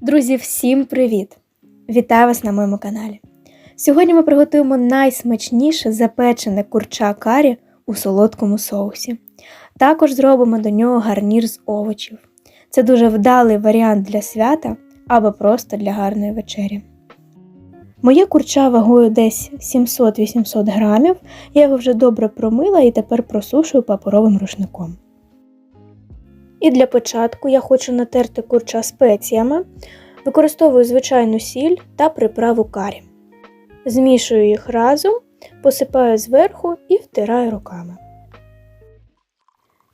Друзі, всім привіт! Вітаю вас на моєму каналі. Сьогодні ми приготуємо найсмачніше запечене курча карі у солодкому соусі. Також зробимо до нього гарнір з овочів. Це дуже вдалий варіант для свята або просто для гарної вечері. Моє курча вагою десь 700-800 грамів. Я його вже добре промила і тепер просушую паперовим рушником. І для початку я хочу натерти курча спеціями, використовую звичайну сіль та приправу карі. Змішую їх разом, посипаю зверху і втираю руками.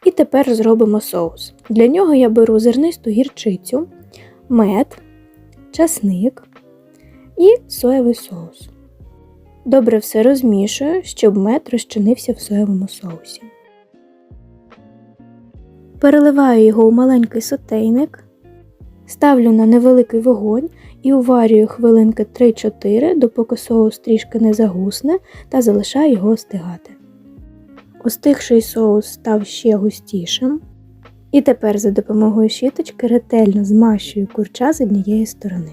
І тепер зробимо соус. Для нього я беру зернисту гірчицю, мед, часник і соєвий соус. Добре все розмішую, щоб мед розчинився в соєвому соусі. Переливаю його у маленький сотейник, ставлю на невеликий вогонь і уварюю хвилинки 3-4, допоки соус трішки не загусне та залишаю його остигати. Остигший соус став ще густішим. І тепер за допомогою щіточки ретельно змащую курча з однієї сторони.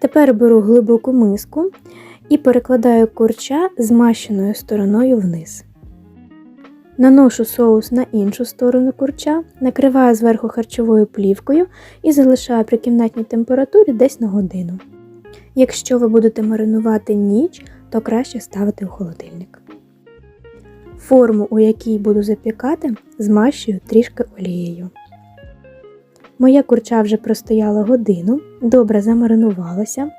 Тепер беру глибоку миску і перекладаю курча змащеною стороною вниз. Наношу соус на іншу сторону курча, накриваю зверху харчовою плівкою і залишаю при кімнатній температурі десь на годину. Якщо ви будете маринувати ніч, то краще ставити у холодильник. Форму, у якій буду запікати, змащую трішки олією. Моя курча вже простояла годину, добре замаринувалася.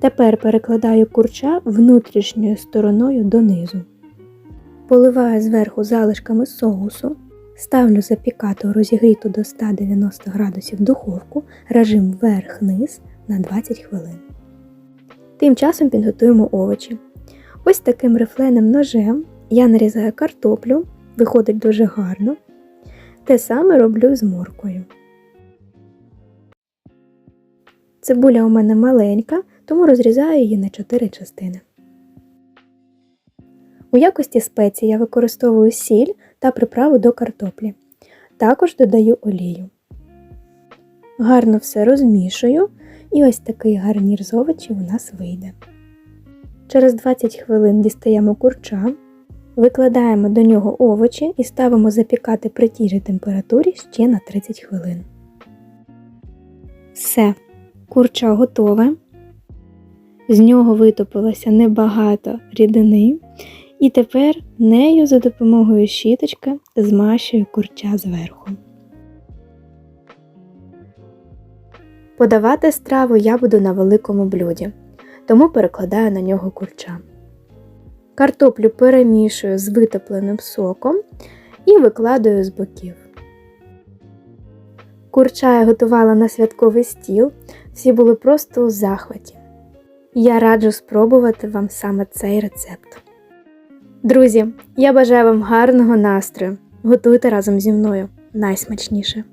Тепер перекладаю курча внутрішньою стороною донизу. Поливаю зверху залишками соусу, ставлю запікати розігріту до 190 градусів духовку режим вверх-низ на 20 хвилин. Тим часом підготуємо овочі. Ось таким рифленим ножем я нарізаю картоплю, виходить дуже гарно. Те саме роблю з моркою. Цибуля у мене маленька, тому розрізаю її на 4 частини. У якості спеції я використовую сіль та приправу до картоплі. Також додаю олію. Гарно все розмішую, і ось такий гарнір з овочів у нас вийде. Через 20 хвилин дістаємо курча, викладаємо до нього овочі і ставимо запікати при тій же температурі ще на 30 хвилин. Все, курча готове. З нього витопилося небагато рідини. І тепер нею за допомогою щіточки змащую курча зверху. Подавати страву я буду на великому блюді, тому перекладаю на нього курча. Картоплю перемішую з витопленим соком і викладаю з боків. Курча я готувала на святковий стіл, всі були просто у захваті. Я раджу спробувати вам саме цей рецепт. Друзі, я бажаю вам гарного настрою. Готуйте разом зі мною найсмачніше.